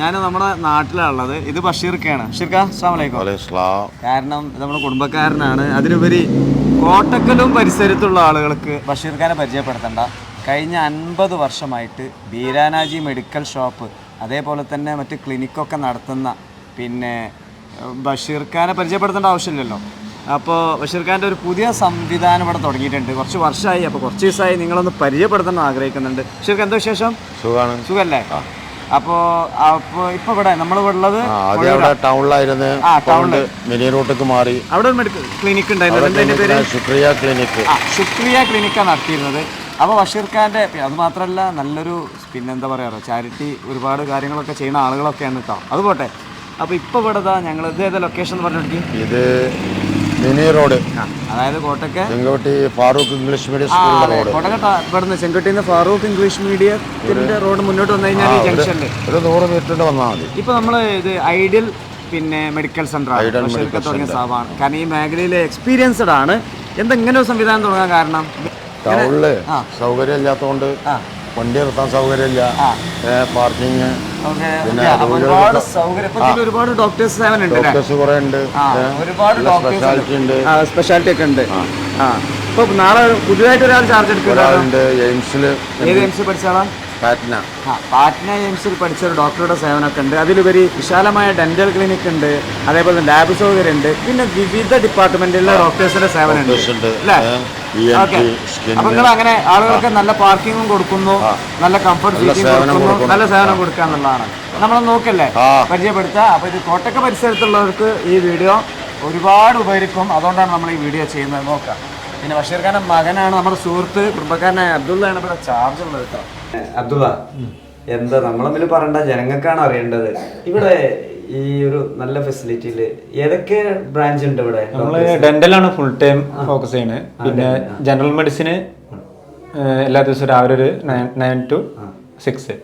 ഞാൻ നമ്മുടെ നാട്ടിലാണുള്ളത്. ഇത് ബഷീർക്കാണ്. ബഷീർക്ക കാരണം നമ്മുടെ കുടുംബക്കാരനാണ്. അതിനുപരി കോട്ടക്കലും പരിസരത്തുള്ള ആളുകൾക്ക് ബഷീർഖാനെ പരിചയപ്പെടുത്തണ്ട. കഴിഞ്ഞ അൻപത് വർഷമായിട്ട് ബീരാനാജി മെഡിക്കൽ ഷോപ്പ് അതേപോലെ തന്നെ മറ്റ് ക്ലിനിക്കൊക്കെ നടത്തുന്ന പിന്നെ ബഷീർഖാനെ ബഷീർ പരിചയപ്പെടുത്തേണ്ട ആവശ്യമില്ലല്ലോ. അപ്പോൾ ബഷീർഖാന്റെ ഒരു പുതിയ സംവിധാനം ഇവിടെ തുടങ്ങിയിട്ടുണ്ട്. കുറച്ച് വർഷമായി അപ്പോൾ കുറച്ച് ദിവസമായി നിങ്ങളൊന്ന് പരിചയപ്പെടുത്തണം ആഗ്രഹിക്കുന്നുണ്ട്. ബഷീർക്ക് എന്താ വിശേഷം? സുഖമാണ് സുഖല്ലേ? അപ്പോ ഇപ്പൊ ഇവിടെ നമ്മൾ ഉള്ളത് ടൗണിലായിരുന്നു. മിനി റൂട്ടിലേക്ക് മാറി. അവിടെ ഒരു മെഡിക്കൽ ക്ലിനിക്ക് ഉണ്ടായിരുന്നു. അതിന്റെ പേര്? ശുക്രിയ ക്ലിനിക്ക് ആ ശുക്രിയ ക്ലിനിക്കാണ് നടത്തിയിരുന്നത്. അപ്പോൾ ബഷീർ ഖാന്റെ അത് മാത്രമല്ല നല്ലൊരു പിന്നെന്താ പറയാ ചാരിറ്റി ഒരുപാട് കാര്യങ്ങളൊക്കെ ചെയ്യുന്ന ആളുകളൊക്കെയാണ് കേട്ടോ അത് പോട്ടെ. അപ്പോൾ ഇപ്പോൾ ഇവിടെ ഞങ്ങൾ ഇത് ഏതാ ലൊക്കേഷൻ എന്ന് പറഞ്ഞിട്ട് ഇത് മിനി റോഡ്. അതായത് കോട്ടയ്ക്ക് ചെങ്കോട്ടി ഫാറൂഖ് ഇംഗ്ലീഷ് മീഡിയം അതെ. റോഡ്. കോട്ടക്കട്ട ഇവിടുന്ന് ചെങ്കട്ടിന്ന് ഫാറൂഖ് ഇംഗ്ലീഷ് മീഡിയത്തിന്റെ റോഡ് മുന്നോട്ട് വന്നു കഴിഞ്ഞാൽ ഈ ജംഗ്ഷനിൽ ഒരു നൂറ് മീറ്ററിന്റെ വന്നാൽ മതി. ഇപ്പൊ നമ്മൾ ഇത് ഐഡിയൽ പിന്നെ മെഡിക്കൽ സെന്റർ തുടങ്ങിയ സ്ഥാപനമാണ് കാരണം ഈ മേഖലയിലെ എക്സ്പീരിയൻസ്ഡ് ആണ്. എന്താ ഇങ്ങനെ ഒരു സംവിധാനം തുടങ്ങാൻ കാരണം? ടൗണിൽ. സൗകര്യം ഇല്ലാത്തതുകൊണ്ട്. വണ്ടി നിർത്താൻ സൗകര്യമില്ല. പാർക്കിങ് ഒരുപാട് സൗകര്യം ഒരുപാട് ഡോക്ടേഴ്സ് സേവനം ഉണ്ട്. ഒരുപാട് ഡോക്ടേഴ്സ് സ്പെഷ്യാലിറ്റി ഒക്കെ ഉണ്ട്. ആ. ഇപ്പൊ നാളെ പുതിയതായിട്ട് ഒരാൾ ചാർജ് എടുക്കുന്നുണ്ട്. എയിംസിൽ ഏത് എംസ് പഠിച്ചാളാ പാറ്റ്ന. ആ പാറ്റ്ന എയിംസിൽ പഠിച്ച ഒരു ഡോക്ടറുടെ സേവനമൊക്കെ ഉണ്ട്. അതിലുപരി വിശാലമായ ഡെന്റൽ ക്ലിനിക് ഉണ്ട്. അതേപോലെ ലാബ് സൗകര്യം ഉണ്ട്. പിന്നെ വിവിധ ഡിപ്പാർട്ട്മെന്റിലെ ഡോക്ടേഴ്സിന്റെ സേവനം ഉണ്ട് ഉണ്ട്. അല്ലേ? അപ്പൊ നിങ്ങൾ അങ്ങനെ ആളുകൾക്ക് നല്ല പാർക്കിങ്ങും കൊടുക്കുന്നു നല്ല കംഫർട്ട് സീറ്റിംഗ് കൊടുക്കുന്നു. നല്ല സേവനം കൊടുക്കുക എന്നുള്ളതാണ്. നമ്മൾ നോക്കല്ലേ. പരിചയപ്പെടുത്തുക അപ്പൊ ഇത് കോട്ടക്ക പരിസരത്തുള്ളവർക്ക് ഈ വീഡിയോ ഒരുപാട് ഉപകരിക്കും. അതുകൊണ്ടാണ് നമ്മൾ ഈ വീഡിയോ ചെയ്യുന്നത്. നോക്കാം. പിന്നെ ബഷീർ ഖാന്റെ മകനാണ് നമ്മുടെ സുഹൃത്ത്. കുടുംബക്കാരനായ അബ്ദുള്ളയാണ് ഇവിടെ ചാർജ് ഉള്ളത് കേട്ടോ. അബ്ദുള്ള എന്താ നമ്മളെ തമ്മിൽ പറയണ്ട ജനങ്ങൾക്കാണ് അറിയേണ്ടത്. ഇവിടെ ഈ ഒരു നല്ല ഫെസിലിറ്റിയിൽ ഏതൊക്കെ ബ്രാഞ്ച് ഉണ്ട് ഇവിടെ? നമ്മൾ ഡെന്റലാണ് ഫുൾ ടൈം ഫോക്കസ് ചെയ്യുന്നത് പിന്നെ ജനറൽ മെഡിസിന് എല്ലാ ദിവസവും രാവിലെ ഒരു നയൻ ടു സിക്സ്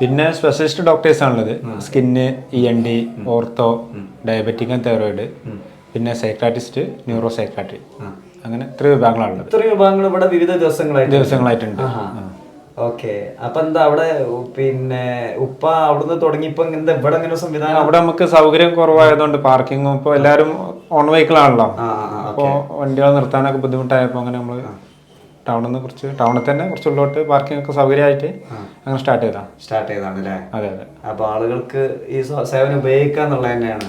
പിന്നെ സ്പെഷ്യലിസ്റ്റ് ഡോക്ടേഴ്സ് ആണുള്ളത്. Skin E N T ortho diabetic and thyroid പിന്നെ സൈക്കാട്രിസ്റ്റ് ന്യൂറോ സൈക്കാട്രി അങ്ങനെ ഇത്ര വിഭാഗങ്ങളാണുള്ളത് ഇത്ര വിഭാഗങ്ങൾ ഇവിടെ വിവിധ ദിവസങ്ങളായിട്ട് ദിവസങ്ങളായിട്ടുണ്ട്. ഓക്കെ. അപ്പൊ എന്താ അവിടെ പിന്നെ ഉപ്പ അവിടുന്ന് തുടങ്ങിയപ്പോ എന്താ ഇവിടെ ഇങ്ങനെ ഒരു സംവിധാനം? അവിടെ നമുക്ക് സൗകര്യം കുറവായതുകൊണ്ട് പാർക്കിങ്ങും ഇപ്പൊ എല്ലാരും ഓൺ വെഹിക്കിൾ ആണല്ലോ. അപ്പോൾ വണ്ടികൾ നിർത്താനൊക്കെ ബുദ്ധിമുട്ടായപ്പോ അങ്ങനെ നമ്മൾ ടൗണിൽ നിന്ന് കുറച്ച് ടൗണിൽ തന്നെ കുറച്ച് ഉള്ളോട്ട് പാർക്കിംഗ് ഒക്കെ സൗകര്യമായിട്ട് അങ്ങനെ സ്റ്റാർട്ട് ചെയ്താ. സ്റ്റാർട്ട് ചെയ്താണ് അല്ലേ അതെ അതെ. അപ്പൊ ആളുകൾക്ക് ഈ സേവനം ഉപയോഗിക്കാന്നുള്ളത് തന്നെയാണ്.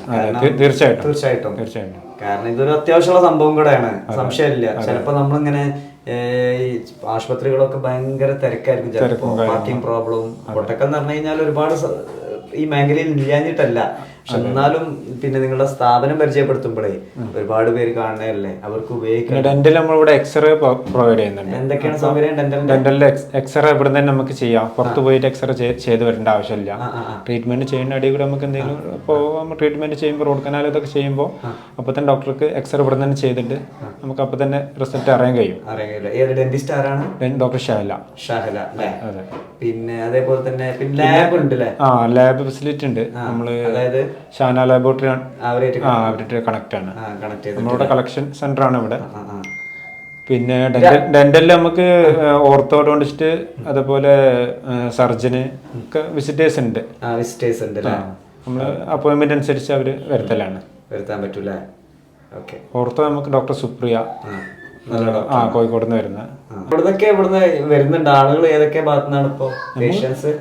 തീർച്ചയായിട്ടും. തീർച്ചയായിട്ടും. തീർച്ചയായിട്ടും. കാരണം ഇതൊരു അത്യാവശ്യമുള്ള സംഭവം കൂടെയാണ്. സംശയമില്ല. ചിലപ്പോ നമ്മളിങ്ങനെ ഈ ആശുപത്രികളൊക്കെ ഭയങ്കര തിരക്കായിരിക്കും. ചിലപ്പോ പാർക്കിംഗ് പ്രോബ്ലം കൊട്ടക്കം എന്ന് പറഞ്ഞു കഴിഞ്ഞാൽ ഒരുപാട് ഈ മേഖലയിൽ ഇല്ലാഞ്ഞിട്ടല്ല. പക്ഷെ എന്നാലും പിന്നെ നിങ്ങളുടെ സ്ഥാപനം പരിചയപ്പെടുത്തുമ്പോഴേ ഒരുപാട് പേര് കാണുന്നതല്ലേ അവർക്ക് ഉപയോഗിക്കാം ഡെന്റൽ നമ്മളിവിടെ എക്സ്റേ പ്രൊവൈഡ് ചെയ്യുന്നുണ്ട്. എന്തൊക്കെയാണ് സൗകര്യം ഡെന്റൽ ഡെന്റലിൽ എക്സ്റേ ഇവിടെ തന്നെ നമുക്ക് ചെയ്യാം. പുറത്ത് പോയിട്ട് എക്സ്റേ ചെയ്ത് വരേണ്ട ആവശ്യമില്ല. ട്രീറ്റ്മെന്റ് ചെയ്യുന്ന അടിയിൽ കൂടെ നമുക്ക് എന്തെങ്കിലും ഇപ്പോൾ ട്രീറ്റ്മെന്റ് ചെയ്യുമ്പോൾ റോഡ് കനാൽ ഇതൊക്കെ ചെയ്യുമ്പോൾ അപ്പോൾ തന്നെ ഡോക്ടർക്ക് എക്സ്റേ ഇവിടെ തന്നെ ചെയ്തിട്ട് നമുക്ക് അപ്പോൾ തന്നെ റിസൾട്ട് അറിയാൻ കഴിയും. ഏത് ഡെന്റിസ്റ്റ് ആരാണ്? ഡോക്ടർ ഷഹല. ഷഹല അതെ. പിന്നെ അതേപോലെ തന്നെ പിന്നെ ലാബ് ഉണ്ട് ആ ലാബ് ഫെസിലിറ്റി ഉണ്ട്. നമ്മൾ അതായത് ഷാന ലാബോറട്ടറി അവരായിട്ട് ആ അവരുടെ കണക്ട് ആണ്. നമ്മളുടെ കളക്ഷൻ സെന്റർ ആണ് ഇവിടെ. പിന്നെ ഡെന്റൽ ഡെന്റലിൽ നമുക്ക് ഓർത്തോഡോണ്ടിസ്റ്റ് അതേപോലെ സർജന് ഒക്കെ വിസിറ്റേഴ്സ് ഉണ്ട്. വിസിറ്റേഴ്സ് ഉണ്ട് നമ്മൾ അപ്പോയിന്റ്മെന്റ് അനുസരിച്ച് അവർ വരുത്തലാണ്. വരുത്താൻ പറ്റൂല ഓർത്തോ നമുക്ക് ഡോക്ടർ സുപ്രിയ. ആ കോഴിക്കോട് നിന്ന് വരുന്ന. ഇവിടുന്നൊക്കെ ഇവിടുന്ന് വരുന്നുണ്ട്. ആളുകൾ ഏതൊക്കെ ഭാഗത്തുനിന്നാണ് ഇപ്പോ പേഷ്യൻസ്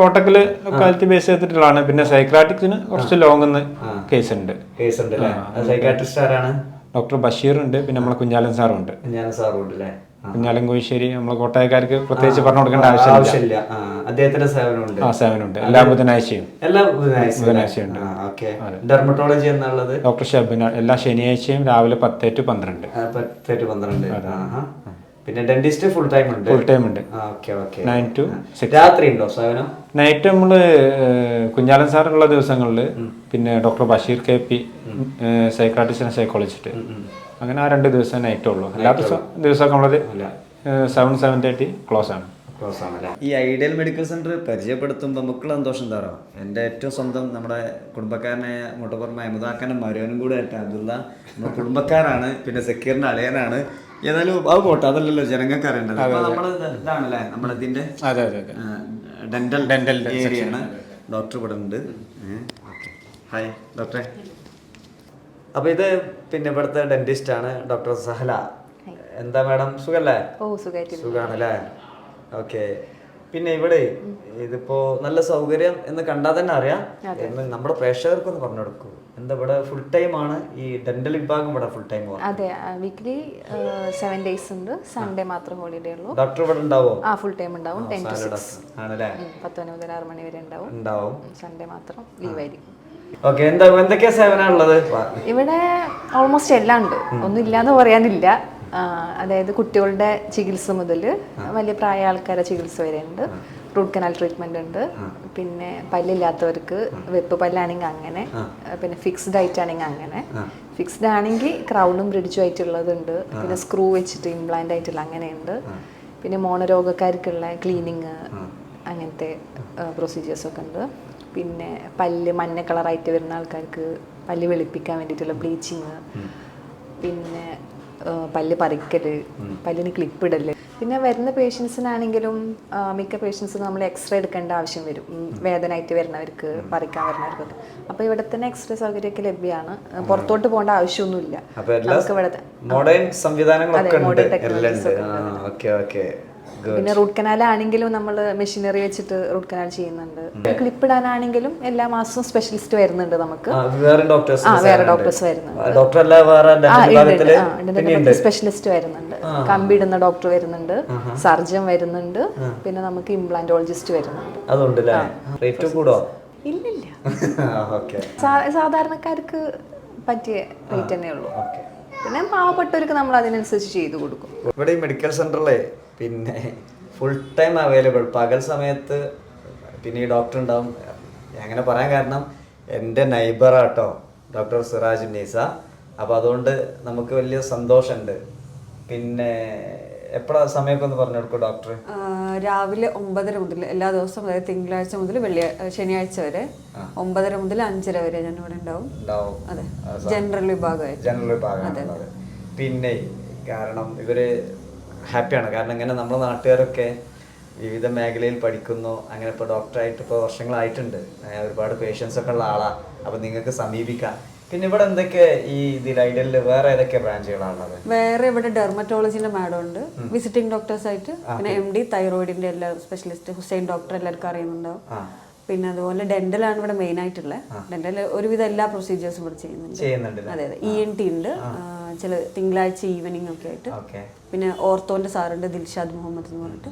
കോട്ടക്കൽ ലൊക്കാലിറ്റി ബേസ് ചെയ്തിട്ടുള്ളതാണ്. പിന്നെ സൈക്രാറ്റിക്സിന് കുറച്ച് ലോങ് കേസ് ഉണ്ട് കേസ് ഉണ്ട് ആരാണ്? ഡോക്ടർ ബഷീർ ഉണ്ട് പിന്നെ നമ്മളെ കുഞ്ഞാലൻ സാറും ഉണ്ട്. കുഞ്ഞാലൻ സാറും ഉണ്ട് അല്ലേ കോഴിശ്ശേരി നമ്മളെ കോട്ടയക്കാർക്ക് പ്രത്യേകിച്ച് പറഞ്ഞു കൊടുക്കേണ്ട ആവശ്യമില്ല. അദ്ദേഹത്തിന്റെ സേവനമുണ്ട്. ആ സേവനമുണ്ട്. എല്ലാ ബുധനാഴ്ചയും. എല്ലാ ബുധനാഴ്ചയും ഡെർമറ്റോളജി എന്നുള്ളത്? ഡോക്ടർ ഷബിന എല്ലാ ശനിയാഴ്ചയും രാവിലെ പത്തേ ടു പന്ത്രണ്ട്. പത്തേ ടു പന്ത്രണ്ട്. പിന്നെ ഡെന്റിസ്റ്റ് ഫുൾ ടൈം ഉണ്ട്? ഫുൾ ടൈം ഉണ്ട്. നയൻ ടു രാത്രി ഉണ്ടോ സേവനം? നൈറ്റ് നമ്മൾ കുഞ്ഞാലൻ സാറുള്ള ദിവസങ്ങളിൽ പിന്നെ doctor Basheer K P psychiatrist psychologist അങ്ങനെ ആ രണ്ട് ദിവസം നൈറ്റ് ഉള്ളൂ. അല്ലാത്ത ദിവസം ദിവസമൊക്കെ നമ്മളത് സെവൻ സെവൻ തേർട്ടി ക്ലോസ് ആണ്. ഈ ഐഡിയൽ മെഡിക്കൽ സെന്റർ പരിചയപ്പെടുത്തുമ്പോൾ നമുക്കുള്ള സന്തോഷം എന്താ പറയുക എന്റെ ഏറ്റവും സ്വന്തം നമ്മുടെ കുടുംബക്കാരനായ മുട്ടപ്പുറമ അമുദാക്കാനും മരുവനും കൂടെ ആയിട്ട് അബ്ദുള്ള നമ്മുടെ കുടുംബക്കാരാണ് പിന്നെ സക്കീറിന്റെ അളിയനാണ്. ഏതായാലും അത് പോട്ടെ അതല്ലല്ലോ ജനങ്ങൾക്ക് അറിയേണ്ടത്. ഇത് ഇതാണല്ലേ നമ്മുടെ ഇതിന്റെ അതെ അതെ. അതെ ഡെന്റൽ ഡെന്റൽ ഏരിയയാണ് ഡോക്ടർ ഇവിടെ ഉണ്ട്. ഹായ് ഡോക്ടറെ അപ്പൊ ഇത് പിന്നെ ഇവിടുത്തെ ഡെന്റിസ്റ്റ് ആണ് ഡോക്ടർ സഹല. എന്താ മാഡം? സുഖല്ലേ? സുഖാണല്ലേ? ഓക്കെ. പിന്നെ ഇവിടെ ഇതിപ്പോ നല്ല സൗകര്യം എന്ന് കണ്ടാൽ തന്നെ അറിയാം. എന്ന് നമ്മുടെ പ്രേക്ഷകർക്ക് ഒന്ന് പറഞ്ഞു കൊടുക്കൂ. എന്താ ഇവിടെ ഫുൾ ടൈം ആണ്? ഈ ഡെന്റൽ വിഭാഗം ഇവിടെ ഫുൾ ടൈം അതെ വീക്ക്ലി സെവൻ ഡേയ്സ് ഉണ്ട്. സൺഡേ മാത്രം ഹോളിഡേ ഉള്ളൂ. ഡോക്ടർ ഇവിടെ ഉണ്ടാവോ? ആ ഫുൾ ടൈം ഉണ്ടാവും. ടെൻ ടു സിക്സ് ആണല്ലേ? പത്ത് മണി മുതൽ ആറ് മണി വരെ ഉണ്ടാവും. ഉണ്ടാവും. സൺഡേ മാത്രം ലീവ് ആയിരിക്കും. ഓക്കെ എന്താ എന്തൊക്കെയാ ഉള്ളത് ഇവിടെ ഓൾമോസ്റ്റ് എല്ലാം ഉണ്ട്. ഒന്നും ഇല്ലാന്ന് പറയാനില്ല. അതായത് കുട്ടികളുടെ ചികിത്സ മുതൽ വലിയ പ്രായ ആൾക്കാരെ ചികിത്സ വരെ ഉണ്ട് റൂട്ട് കനാൽ ട്രീറ്റ്മെന്റ് ഉണ്ട്. പിന്നെ പല്ലില്ലാത്തവർക്ക് വെപ്പ് പല്ലാണെങ്കിൽ അങ്ങനെ പിന്നെ ഫിക്സ്ഡ് ആയിട്ട് ആണെങ്കിൽ അങ്ങനെ ഫിക്സ്ഡ് ആണെങ്കിൽ ക്രൗണും ബ്രിഡ്ജും ആയിട്ടുള്ളതുണ്ട് പിന്നെ സ്ക്രൂ വെച്ചിട്ട് ഇംപ്ലാന്റ് ആയിട്ടുള്ള അങ്ങനെയുണ്ട് പിന്നെ മോണരോഗക്കാർക്കുള്ള ക്ലീനിങ് അങ്ങനത്തെ പ്രൊസീജിയേഴ്സൊക്കെ ഉണ്ട്. പിന്നെ പല്ല് മഞ്ഞ കളറായിട്ട് വരുന്ന ആൾക്കാർക്ക് പല്ല് വെളുപ്പിക്കാൻ വേണ്ടിയിട്ടുള്ള ബ്ലീച്ചിങ്. പിന്നെ പല്ല് പറിക്കൽ പല്ലിന് ക്ലിപ്പ് ഇടൽ പിന്നെ വരുന്ന പേഷ്യൻസിനാണെങ്കിലും മിക്ക പേഷ്യൻസിന് നമ്മൾ എക്സ്റേ എടുക്കേണ്ട ആവശ്യം വരും. വേദനയായിട്ട് വരുന്നവർക്ക് പറിക്കാൻ വരുന്നവർക്കൊക്കെ. അപ്പോൾ ഇവിടെ തന്നെ എക്സ്റേ സൗകര്യമൊക്കെ ലഭ്യമാണ്. പുറത്തോട്ട് പോകേണ്ട ആവശ്യമൊന്നുമില്ല. നമുക്ക് ഇവിടെ മോഡേൺ സംവിധാനങ്ങളൊക്കെ ഉണ്ട് പിന്നെ റൂട്ട് കനാൽ ആണെങ്കിലും നമ്മൾ മെഷീനറി വെച്ചിട്ട് റൂട്ട് കനാൽ ചെയ്യുന്നുണ്ട്. ക്ലിപ്പ് ഇടാനാണെങ്കിലും എല്ലാ മാസവും സ്പെഷ്യലിസ്റ്റ് വരുന്നുണ്ട് നമുക്ക്. വേറെ ഡോക്ടേഴ്സ് ആ വേറെ ഡോക്ടേഴ്സ് വരുന്നുണ്ട്. ഡോക്ടർ അല്ല വേറെ സ്പെഷ്യലിസ്റ്റ് വരുന്നുണ്ട്. കമ്പി ഇടുന്ന ഡോക്ടർ വരുന്നുണ്ട്. സർജൻ വരുന്നുണ്ട്. പിന്നെ നമുക്ക് ഇംപ്ലാന്റോളജിസ്റ്റ് വരുന്നുണ്ട്. അതുണ്ട് റേറ്റ് കൂടോ ഇല്ലില്ല. സാധാരണക്കാർക്ക് പറ്റിയ റേറ്റ് തന്നെ ഉള്ളൂ പിന്നെ പാവപ്പെട്ടവർക്ക് നമ്മൾ അതിനനുസരിച്ച് ചെയ്തു കൊടുക്കും. ഇവിടെ ഈ മെഡിക്കൽ സെന്ററിലെ പിന്നെ ഫുൾ ടൈം അവൈലബിൾ പകൽ സമയത്ത് പിന്നെ ഈ ഡോക്ടർ ഉണ്ടാവും. അങ്ങനെ പറയാൻ കാരണം എന്റെ നൈബറാട്ടോ ഡോക്ടർ സിറാജ് നീസ അപ്പോൾ അതുകൊണ്ട് നമുക്ക് വലിയ സന്തോഷമുണ്ട്. പിന്നെ എപ്പോഴാ സമയമൊക്കെ ഒന്ന് പറഞ്ഞു കൊടുക്കും ഡോക്ടർ രാവിലെ ഒമ്പതര മുതൽ എല്ലാ ദിവസവും അതായത് തിങ്കളാഴ്ച മുതൽ വെള്ളിയ ശനിയാഴ്ച വരെ ഒമ്പതര മുതൽ അഞ്ചര വരെ ഞാൻ ഇവിടെ ഉണ്ടാവും. ഉണ്ടാവും. അതെ. ജനറൽ വിഭാഗമായിട്ട്. ജനറൽ വിഭാഗം പിന്നെ കാരണം ഇവർ ഹാപ്പിയാണ്. കാരണം ഇങ്ങനെ നമ്മുടെ നാട്ടുകാരൊക്കെ വിവിധ മേഖലയിൽ പഠിക്കുന്നു. അങ്ങനെ ഇപ്പോൾ ഡോക്ടറായിട്ട് ഇപ്പോൾ വർഷങ്ങളായിട്ടുണ്ട്. ഒരുപാട് പേഷ്യൻസ് ഒക്കെ ഉള്ള ആളാണ് അപ്പോൾ നിങ്ങൾക്ക് സമീപിക്കാം. പിന്നെ ഇവിടെ എന്തൊക്കെ ഈ ഇതിൽ ഐഡലിൽ വേറെ ഏതൊക്കെ ബ്രാഞ്ചുകളാണുള്ളത് വേറെ ഇവിടെ ഡെർമറ്റോളജിന്റെ മാഡം ഉണ്ട്. വിസിറ്റിംഗ് ഡോക്ടേഴ്സ് ആയിട്ട് പിന്നെ എം ഡി തൈറോയിഡിന്റെ എല്ലാ സ്പെഷ്യലിസ്റ്റ് ഹുസൈൻ ഡോക്ടർ എല്ലാവർക്കും അറിയുന്നുണ്ടാവും. പിന്നെ അതുപോലെ ഡെന്റലാണ് ഇവിടെ മെയിൻ ആയിട്ടുള്ളത്. ഡെന്റൽ ഒരുവിധ എല്ലാ പ്രൊസീജിയേഴ്സും ഇവിടെ ചെയ്യുന്നുണ്ട്. അതെ അതെ. ഇ എൻ ടി ഉണ്ട്. ചില തിങ്കളാഴ്ച ഈവനിങ് ഒക്കെ ആയിട്ട്. പിന്നെ ഓർത്തോന്റെ സാറുണ്ട് ദിൽഷാദ് മുഹമ്മദ് എന്ന് പറഞ്ഞിട്ട്.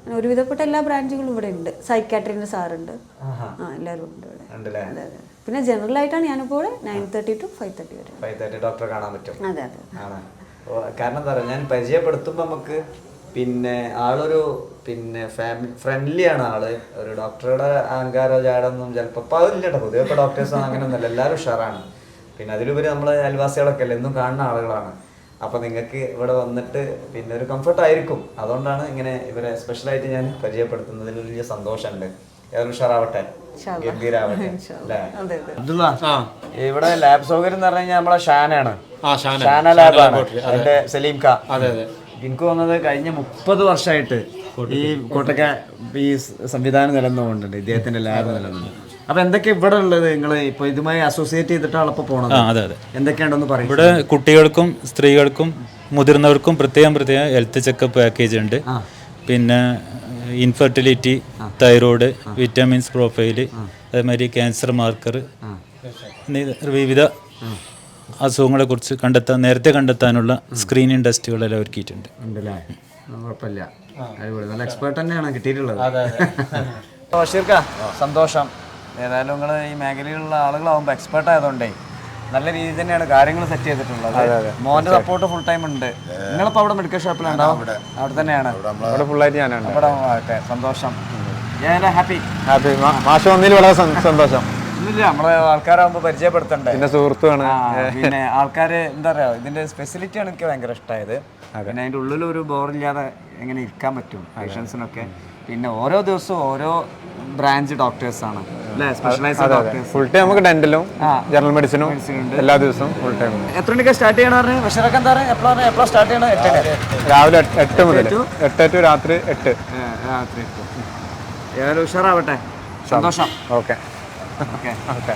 അങ്ങനെ ഒരുവിധപ്പെട്ട എല്ലാ ബ്രാഞ്ചുകളും ഇവിടെ ഉണ്ട്. സൈക്കാട്രിന്റെ സാറുണ്ട്. ആ എല്ലാവരും ഉണ്ട് ഇവിടെ. ഉണ്ടല്ലേ? അതെ അതെ. പിന്നെ ജനറൽ ആയിട്ടാണ് ഞാനിപ്പോൾ nine thirty to five thirty വരെ. ഫൈവ് തേർട്ടി ഡോക്ടറെ കാണാൻ പറ്റും. അതെ അതെ. കാരണം എന്താ പറയുക ഞാൻ പരിചയപ്പെടുത്തുമ്പോൾ നമുക്ക് പിന്നെ ആളൊരു പിന്നെ ഫാമിലി ഫ്രണ്ട്ലി ആണ് ആൾ. ഒരു ഡോക്ടറുടെ അഹങ്കാരോ ജാടൊന്നും ചിലപ്പോൾ അപ്പോൾ അതില്ല കേട്ടോ പൊതുവെ ഇപ്പോൾ ഡോക്ടേഴ്സ് അങ്ങനെയൊന്നുമല്ല എല്ലാവരും ഉഷാറാണ്. പിന്നെ അതിലുപരി നമ്മളെ അയൽവാസികളൊക്കെ അല്ലേ? എന്നും കാണുന്ന ആളുകളാണ്. അപ്പോൾ നിങ്ങൾക്ക് ഇവിടെ വന്നിട്ട് പിന്നെ ഒരു കംഫർട്ട് ആയിരിക്കും. അതുകൊണ്ടാണ് ഇങ്ങനെ ഇവരെ സ്പെഷ്യലായിട്ട് ഞാൻ പരിചയപ്പെടുത്തുന്നതിൽ വലിയ സന്തോഷമുണ്ട്. ഏതൊരു ഉഷാറാവട്ടെ. ഗംഭീരാവട്ടെ. അല്ലേ? ഇവിടെ ലാബ് സൗകര്യം എന്ന് പറഞ്ഞു കഴിഞ്ഞാൽ നമ്മളെ ഷാനാണ് ആ ഷാന. ലാബാണ്. എന്റെ സലീം ഖാ. അതെ അതെ. എനിക്ക് വന്നത് കഴിഞ്ഞ മുപ്പത് വർഷമായിട്ട് ഈ കോട്ടക്ക ഈ സംവിധാനം നിലനിന്നുകൊണ്ടുണ്ട്. ഇദ്ദേഹത്തിന്റെ ലാബ് നിലനിന്നു അപ്പൊ എന്തൊക്കെ ഇവിടെ ഉള്ളത് നിങ്ങൾ ഇപ്പൊ ഇതുമായി അസോസിയേറ്റ് ചെയ്തിട്ടാണ് ഇപ്പൊ പോണത്? അതെ അതെ. എന്തൊക്കെയാണെന്ന് പറയും. ഇവിടെ കുട്ടികൾക്കും സ്ത്രീകൾക്കും മുതിർന്നവർക്കും പ്രത്യേകം പ്രത്യേകം ഹെൽത്ത് ചെക്കപ്പ് പാക്കേജ് ഉണ്ട്. പിന്നെ ഇൻഫെർട്ടിലിറ്റി തൈറോയ്ഡ് വിറ്റാമിൻസ് പ്രൊഫൈൽ അതേമാതിരി ക്യാൻസർ മാർക്കർ വിവിധ അസുഖങ്ങളെ കുറിച്ച് കണ്ടെത്താൻ നേരത്തെ കണ്ടെത്താനുള്ള സ്ക്രീനിങ് ടെസ്റ്റുകളെല്ലാം ഒരുക്കിയിട്ടുണ്ട്. കുഴപ്പമില്ല. നല്ല എക്സ്പേർട്ട് തന്നെയാണ് കിട്ടിയിട്ടുള്ളത്. സന്തോഷം. ഏതായാലും നിങ്ങൾ ഈ മേഖലയിലുള്ള ആളുകളാവുമ്പോൾ എക്സ്പേർട്ട് ആയതുകൊണ്ടേ നല്ല രീതിയിൽ തന്നെയാണ് കാര്യങ്ങൾ സെറ്റ് ചെയ്തിട്ടുള്ളത്. മോന്റെ സപ്പോർട്ട് ഫുൾ ടൈം ഉണ്ട്. നിങ്ങളിപ്പോ അവിടെ മെഡിക്കൽ ഷോപ്പിലുണ്ടാവും അവിടെ. തന്നെയാണ്. അവിടെ ആകട്ടെ സന്തോഷം. ഞാൻ ഹാപ്പി ഹാപ്പി മാഷ് ഒന്നിൽ വളരെ സന്തോഷം. ഒന്നുമില്ല നമ്മളെ ആൾക്കാരാകുമ്പോ പരിചയപ്പെടുത്തണ്ടേ? പിന്നെ സുഹൃത്തുമാണ് പിന്നെ ആൾക്കാര് എന്താ പറയാ ഇതിന്റെ സ്പെസിലിറ്റി ആണ് എനിക്ക് ഭയങ്കര ഇഷ്ടമായത് പിന്നെ അതിന്റെ ഉള്ളിൽ ഒരു ബോറില്ലാതെ എങ്ങനെ ഇരിക്കാൻ പറ്റും പേഷ്യൻസിനൊക്കെ പിന്നെ ഓരോ ദിവസവും ഓരോ ബ്രാഞ്ച് ഡോക്ടേഴ്സ് ഫുൾ ടൈം നമുക്ക് ഡെന്റലും ജനറൽ മെഡിസിനും എല്ലാ ദിവസവും ഫുൾ ടൈം എത്ര മണിക്കാണ് സ്റ്റാർട്ട് ചെയ്യണ എപ്പോഴാണ് സ്റ്റാർട്ട് എട്ടര രാവിലെ എട്ട് മുതൽ. എട്ട് ടു? രാത്രി എട്ട്. രാത്രി ഉഷാറാവട്ടെ. സന്തോഷം. ഓക്കെ. ഓക്കെ. ഓക്കെ.